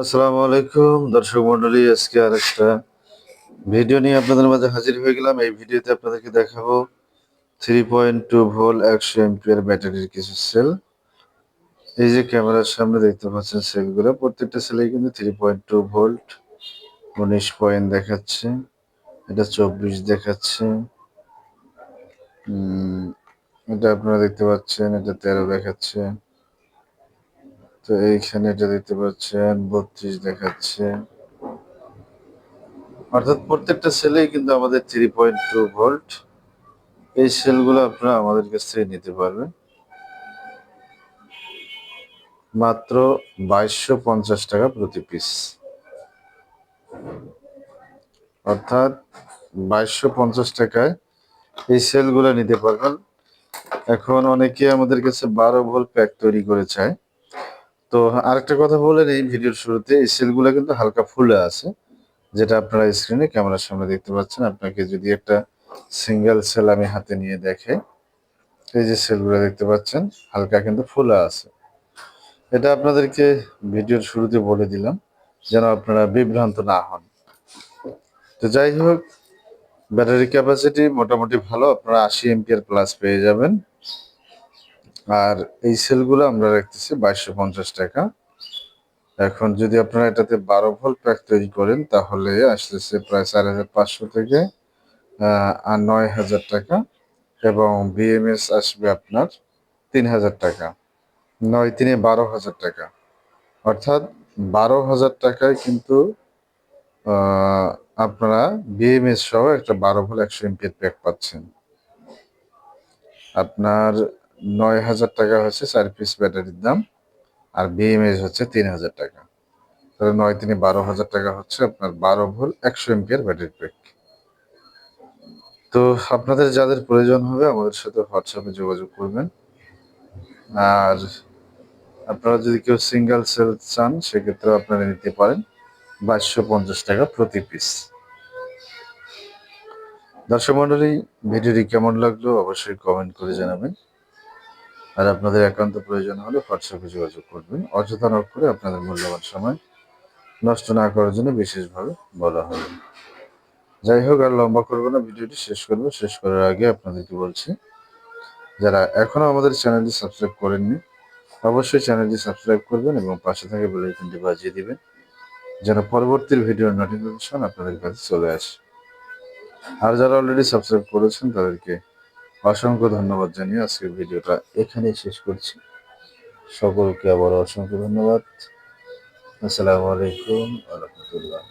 আসসালামু আলাইকুম, দর্শক মন্ডলী আজকে আর একটা ভিডিও নিয়ে আপনাদের মাঝে হাজির হয়ে গেলাম। এই ভিডিওতে আপনাদেরকে দেখাবো থ্রি পয়েন্ট টু ভোল্ট একশো এমপিয়ার ব্যাটারির কিছু সেল এই যে ক্যামেরার সামনে দেখতে পাচ্ছেন সেলগুলো প্রত্যেকটা সেলেই কিন্তু থ্রি পয়েন্ট টু ভোল্ট উনিশ পয়েন্ট দেখাচ্ছে, এটা চব্বিশ দেখাচ্ছে। এটা আপনারা দেখতে পাচ্ছেন, এটা তেরো দেখাচ্ছে। তো এইখানে এটা দেখতে পাচ্ছেন, বত্রিশ দেখাচ্ছে। অর্থাৎ প্রত্যেকটা সেলেই কিন্তু আমাদের থ্রি পয়েন্ট টু ভোল্ট এই সেলগুলো আপনারা আমাদের কাছ থেকে নিতে পারবেন। মাত্র বাইশশো পঞ্চাশ টাকা প্রতি পিস অর্থাৎ বাইশশো পঞ্চাশ টাকায় এই সেলগুলো নিতে পারবেন। এখন অনেকে আমাদের কাছে বারো ভোল্ট প্যাক তৈরি করে চায়। তো আরেকটা কথা বলেন এই ভিডিওর শুরুতে। এই সেলগুলো কিন্তু হালকা ফুলে আছে, যেটা আপনারা স্ক্রিনে ক্যামেরার সামনে দেখতে পাচ্ছেন। আপনাকে যদি একটা সিঙ্গেল সেল আমি হাতে নিয়ে দেখে, এই যে সেলগুলো দেখতে পাচ্ছেন, হালকা কিন্তু ফুলে আছে। এটা আপনাদেরকে ভিডিওর শুরুতে বলে দিলাম, যেন আপনারা বিভ্রান্ত না হন। তো যাই হোক, ব্যাটারি ক্যাপাসিটি মোটামুটি ভালো, আপনারা আশি এমপিআর প্লাস পেয়ে যাবেন। আর এই সেলগুলো আমরা রাখতেছি বাইশশো পঞ্চাশ টাকা। এখন যদি আপনারা এটাতে বারো ভোল্ট প্যাক তৈরি করেন, তাহলে আসতেছে প্রায় চার হাজার পাঁচশো থেকে আর নয় হাজার টাকা এবং বিএমএস আসবে আপনার তিন হাজার টাকা। নয় তিনে বারো হাজার টাকা। অর্থাৎ বারো হাজার টাকায় কিন্তু আপনারা বিএমএস সহ একটা বারো ভোল্ট একশো এমপিএর প্যাক পাচ্ছেন। আপনার নয় হাজার টাকা হচ্ছে চার পিস ব্যাটারির দাম, আর বিএমএস হচ্ছে তিন হাজার টাকা। তাহলে নয় তিনে বারো হাজার টাকা হচ্ছে আপনার বারো ভোল্ট একশো এমপিয়ার ব্যাটারি প্যাক তো আপনাদের যাদের প্রয়োজন হবে আমাদের সাথে হোয়াটসঅ্যাপে যোগাযোগ করবেন। আর আপনারা যদি কেউ সিঙ্গেল সেল চান সেক্ষেত্রে আপনারা নিতে পারেন বাইশশো পঞ্চাশ টাকা প্রতি পিস দর্শক মন্ডলী ভিডিওটি কেমন লাগল অবশ্যই কমেন্ট করে জানাবেন। আর আপনাদের একান্ত প্রয়োজন হলে হোয়াটসঅ্যাপে যোগাযোগ করবেন। অযথা নক করে আপনাদের মূল্যবান সময় নষ্ট না করার জন্য বিশেষভাবে বলা হবে। যাই হোক, আর লম্বা করব না, ভিডিওটি শেষ করব। শেষ করার আগে আপনাদেরকে বলছি, যারা এখনও আমাদের চ্যানেলটি সাবস্ক্রাইব করেননি, অবশ্যই চ্যানেলটি সাবস্ক্রাইব করবেন এবং পাশে থাকা বেল আইকনটি বাজিয়ে দিবেন, যেন পরবর্তী ভিডিওর নোটিফিকেশন আপনাদের কাছে চলে আসে। আর যারা অলরেডি সাবস্ক্রাইব করেছেন, তাদেরকে অসংখ্য ধন্যবাদ জানিয়ে আজকের ভিডিওটা এখানেই শেষ করছি। সকলকে আবার অসংখ্য ধন্যবাদ। আসসালামু আলাইকুম রহমতুল্লাহ।